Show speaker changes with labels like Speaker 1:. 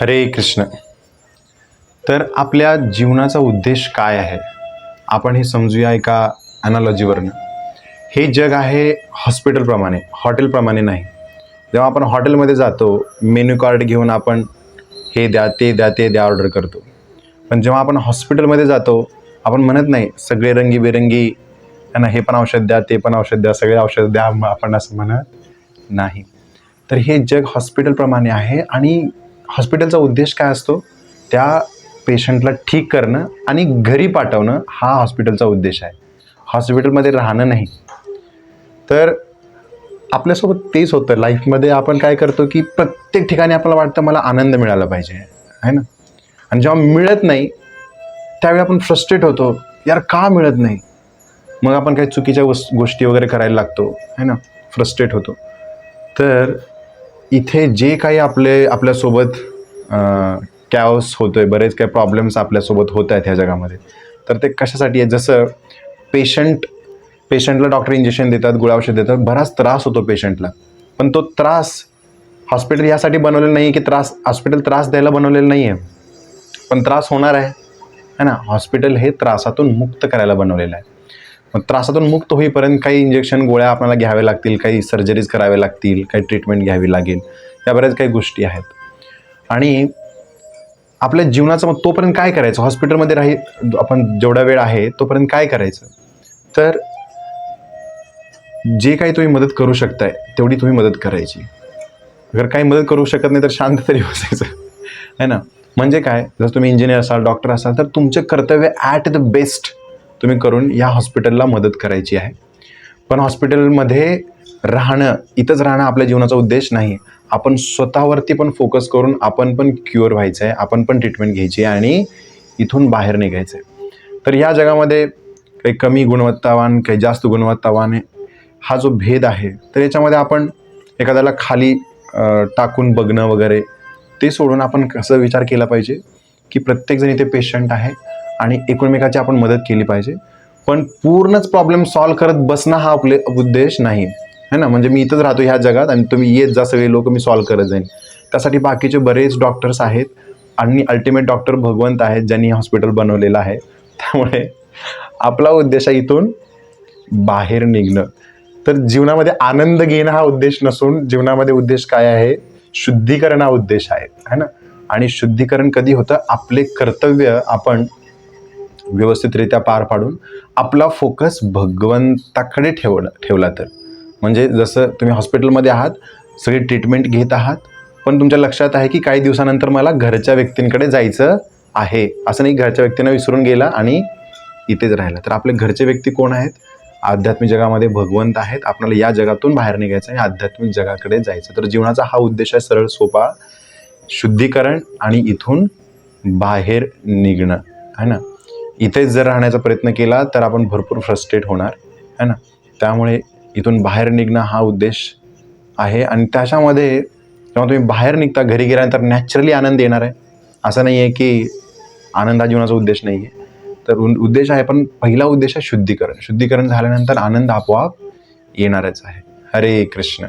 Speaker 1: हरे कृष्ण. तर आपल्या जीवनाचा उद्देश काय आहे? आपण हे समजूया एका ॲनालॉजीवरनं हे जग आहे हॉस्पिटलप्रमाणे हॉटेलप्रमाणे नाही. जेव्हा आपण हॉटेलमध्ये जातो मेन्यू कार्ड घेऊन आपण हे द्या ते द्या ते द्या ऑर्डर करतो. पण जेव्हा आपण हॉस्पिटलमध्ये जातो आपण म्हणत नाही सगळे रंगीबेरंगी त्यांना हे पण औषध द्या ते पण औषध द्या सगळे औषध द्या मग आपण असं म्हणत नाही. तर हे जग हॉस्पिटलप्रमाणे आहे आणि हॉस्पिटलचा उद्देश काय असतो? त्या पेशंटला ठीक करणं आणि घरी पाठवणं हा हॉस्पिटलचा उद्देश आहे. हॉस्पिटलमध्ये राहणं नाही. तर आपल्यासोबत तेच होतं. लाईफमध्ये आपण काय करतो की प्रत्येक ठिकाणी आपल्याला वाटतं मला आनंद मिळाला पाहिजे. आहे ना? आणि जेव्हा मिळत नाही त्यावेळी आपण फ्रस्ट्रेट होतो. यार का मिळत नाही? मग आपण काही चुकीच्या वस गोष्टी वगैरे करायला लागतो. है ना? फ्रस्ट्रेट होतो. तर इथे जे काही आपले आपल्यासोबत कॅओस होतोय आहे बरेच काही प्रॉब्लेम्स आपल्यासोबत होत आहेत ह्या जगामध्ये. तर ते कशासाठी आहे? जसं पेशंट पेशंटला डॉक्टर इंजेक्शन देतात गोळ्या औषध देतात बराच त्रास होतो पेशंटला पण तो त्रास हॉस्पिटल यासाठी बनवलेलं नाही आहे की त्रास हॉस्पिटल त्रास द्यायला बनवलेलं नाही आहे पण त्रास होणार आहे. है ना? हॉस्पिटल हे त्रासातून मुक्त करायला बनवलेलं आहे. मग त्रासातून मुक्त होईपर्यंत काही इंजेक्शन गोळ्या आपल्याला घ्याव्या लागतील काही सर्जरीज कराव्या लागतील काही ट्रीटमेंट घ्यावी लागेल या बऱ्याच काही गोष्टी आहेत. आणि आपल्या जीवनाचं मग तोपर्यंत काय करायचं? हॉस्पिटलमध्ये राही आपण जेवढा वेळ आहे तोपर्यंत काय करायचं? तर जे काही तुम्ही मदत करू शकताय तेवढी तुम्ही मदत करायची. अगर काही मदत करू शकत नाही तर शांत तरी बसायचं. आहे ना? म्हणजे काय? जर तुम्ही इंजिनियर असाल डॉक्टर असाल तर तुमचे कर्तव्य ॲट द बेस्ट तुम्ही करून या हॉस्पिटलला मदत करायची आहे. पण हॉस्पिटलमध्ये राहणं इथंच राहणं आपल्या जीवनाचा उद्देश नाही. आपण स्वतःवरती पण फोकस करून आपण पण क्युअर व्हायचं आहे आपण पण ट्रीटमेंट घ्यायची आहे आणि इथून बाहेर निघायचं आहे. तर या जगामध्ये काही कमी गुणवत्तावान काही जास्त गुणवत्तावान हा जो भेद आहे तर याच्यामध्ये आपण एखाद्याला खाली टाकून बघणं वगैरे ते सोडून आपण कसं विचार केला पाहिजे की प्रत्येकजण इथे पेशंट आहे आणि एकमेकाची आपण मदत केली पाहिजे. पण पूर्णच प्रॉब्लेम सॉल्व्ह करत बसणं हा आपले उद्देश नाही. है ना? म्हणजे मी इथंच राहतो ह्या जगात आणि तुम्ही येत जा सगळे लोक मी सॉल्व्ह करत जाईन. त्यासाठी बाकीचे बरेच डॉक्टर्स आहेत आणि अल्टिमेट डॉक्टर भगवंत आहेत ज्यांनी हॉस्पिटल बनवलेलं आहे. त्यामुळे आपला उद्देश आहे इथून बाहेर निघणं. तर जीवनामध्ये आनंद घेणं हा उद्देश नसून जीवनामध्ये उद्देश काय आहे? शुद्धीकरण हा उद्देश आहे. है ना? आणि शुद्धीकरण कधी होतं? आपले कर्तव्य आपण व्यवस्थितरित्या पार पाडून आपला फोकस भगवंताकडे ठेवला ठेवला तर. म्हणजे जसं तुम्ही हॉस्पिटलमध्ये आहात सगळी ट्रीटमेंट घेत आहात पण तुमच्या लक्षात आहे की काही दिवसानंतर मला घरच्या व्यक्तींकडे जायचं आहे. असं नाही घरच्या व्यक्तींना विसरून गेला आणि इथेच राहिला. तर आपले घरचे व्यक्ती कोण आहेत? आध्यात्मिक जगामध्ये भगवंत आहेत. आपल्याला या जगातून बाहेर निघायचं आणि आध्यात्मिक जगाकडे जायचं. तर जीवनाचा हा उद्देश आहे सरळ सोपा शुद्धीकरण आणि इथून बाहेर निघणं. है ना? इथेच जर राहण्याचा प्रयत्न केला तर आपण भरपूर फ्रस्ट्रेट होणार है ना? त्यामुळे इथून बाहेर निघणं हा उद्देश आहे. आणि त्याच्यामध्ये जेव्हा तुम्ही बाहेर निघता घरी गेल्यानंतर नॅचरली आनंद येणार आहे. असं नाही आहे की आनंद हा जीवनाचा उद्देश नाही आहे. तर उद्देश आहे पण पहिला उद्देश आहे शुद्धीकरण. शुद्धीकरण झाल्यानंतर आनंद आपोआप येणारच आहे. हरे कृष्ण.